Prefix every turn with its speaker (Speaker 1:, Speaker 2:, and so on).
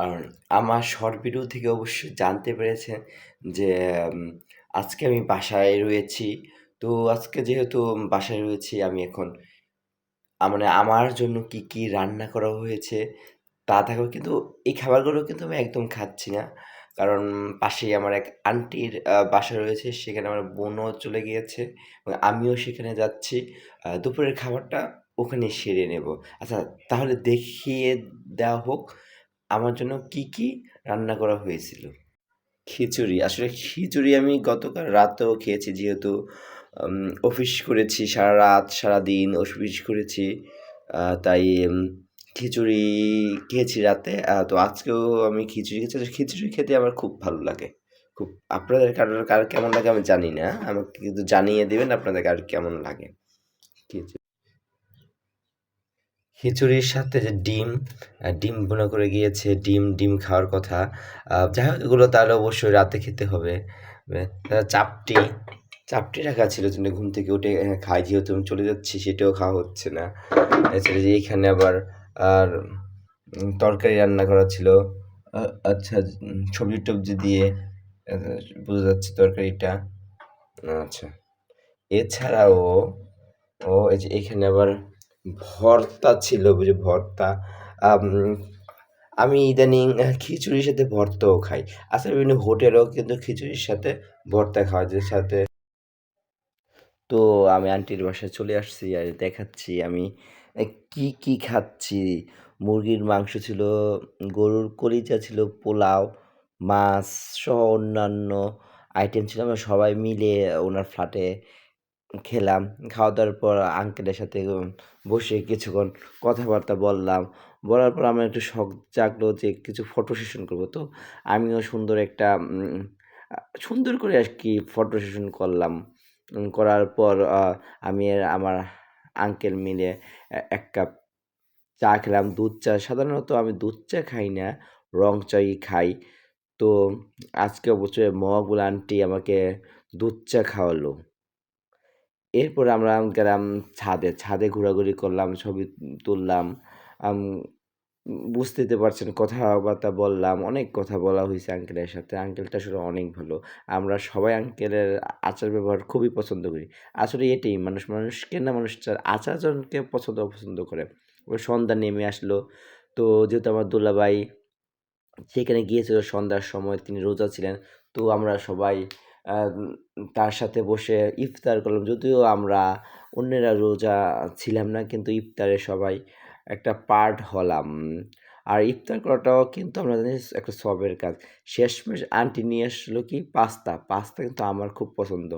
Speaker 1: আর আমার short video থেকে অবশ্যই জানতে পেরেছেন যে আজকে আমি বাসায় রয়েছি। তো আজকে যেহেতু বাসায় রয়েছি আমি এখন মানে আমার জন্য কি, কি রান্না করা হয়েছে তা দেখাবো। কিন্তু এই খাবারগুলো কিন্তু আমি একদম খাচ্ছি না। কারণ পাশেই আমার এক আন্টির বাসা রয়েছে। সেখানে আমার বোনও চলে গিয়েছে আমিও সেখানে যাচ্ছি। দুপুরের খাবারটা ওখানে সেরে নেব। আচ্ছা তাহলে দেখিয়ে দেওয়া হোক আমার জন্য কি, কি রান্না করা হয়েছিল? খিচুড়ি। আসলে খিচুড়ি আমি গতকাল রাতেও খেয়েছি যেহেতু অফিস করেছি সারারাত, সারাদিন অফিস করেছি। তাই খিচুড়ি খেয়েছি রাতে। তো আজকেও আমি খিচুড়ি খেয়েছি। খিচুড়ি খেতে আমার খুব ভালো লাগে। খুব আপনাদের কারোর কার কেমন লাগে আমি জানি না। আমাকে কিন্তু জানিয়ে দেবেন আপনাদের কার কেমন লাগে। খিচুড়ি। খিচুড়ির সাথে যে ডিম, ডিম ভুনা করে গিয়েছে, ডিম, ডিম খাওয়ার কথা। যাই হোক এগুলো তাহলে অবশ্যই রাতে খেতে হবে। চাপটি, চাপটি রাখা ছিল জন্য ঘুম থেকে উঠে খাই যেহেতু আমি চলে যাচ্ছি সেটাও খাওয়া হচ্ছে না। এছাড়া যে এখানে আবার আর তরকারি রান্না করা ছিল। আচ্ছা উম সবজি-টবজি দিয়ে বোঝা যাচ্ছে তরকারিটা। আচ্ছা। এছাড়াও ও এই যে এখানে আবার ভর্তা ছিল বুঝি ভর্তা। আমি ইদানিং খিচুড়ির সাথে ভর্তাও খাই। আসলে বিভিন্ন হোটেলেও কিন্তু খিচুড়ির সাথে ভর্তা খাওয়া যায় সাথে তো আমি আন্টির বাসায় চলে আসছি আর দেখাচ্ছি আমি কি, কি খাচ্ছি। মুরগির মাংস ছিল, গরুর কলিজা ছিল, পোলাও, মাছ সহ অন্যান্য আইটেম ছিল। আমরা সবাই মিলে ওনার ফ্ল্যাটে খেলাম। খাওয়া-দাওয়ার পর আঙ্কেলের সাথে বসে কিছুক্ষণ কথাবার্তা বললাম। বলার পর আমার একটু শখ জাগলো যে কিছু ফটো সেশন করব তো আমিও সুন্দর একটা সুন্দর করে আর কি ফটো সেশন করলাম। করার পর আমি আমার আঙ্কেল মিলে এক কাপ চা খেলাম, দুধ চা। সাধারণত আমি দুধ চা খাই না, রং চাই খাই। তো আজকে অবশ্যই মহাগুল আন্টি আমাকে দুধ চা খাওয়ালো। এরপরে আমরা গেলাম ছাদে। ছাদে ঘোরাঘুরি করলাম, ছবি তুললাম। আম বুঝতেই তো পারছেন কথাবার্তা বললাম। অনেক কথা বলা হয়েছে আঙ্কেলের সাথে। আঙ্কেলটা আসলে অনেক ভালো। আমরা সবাই আঙ্কেলের আচার ব্যবহার খুবই পছন্দ করি। আসলে এটাই মানুষ মানুষকে না মানুষ তার আচার-আচরণকে পছন্দ অপছন্দ করে। ওই সন্ধ্যা নেমে আসলো। তো যেহেতু আমার দুলাভাই সেখানে গিয়েছিল সন্ধ্যার সময় তিনি রোজা ছিলেন। তো আমরা সবাই তার সাথে বসে ইফতার করলাম। যদিও আমরা অন্যেরা রোজা ছিলাম না, কিন্তু ইফতারে সবাই একটা পার্ট হলাম। আর ইফতার করাটাও কিন্তু আমরা জানি একটা সবের কাজ। শেষমেশ আন্টি নিয়ে আসলো কি পাস্তা। পাস্তা কিন্তু আমার খুব পছন্দ।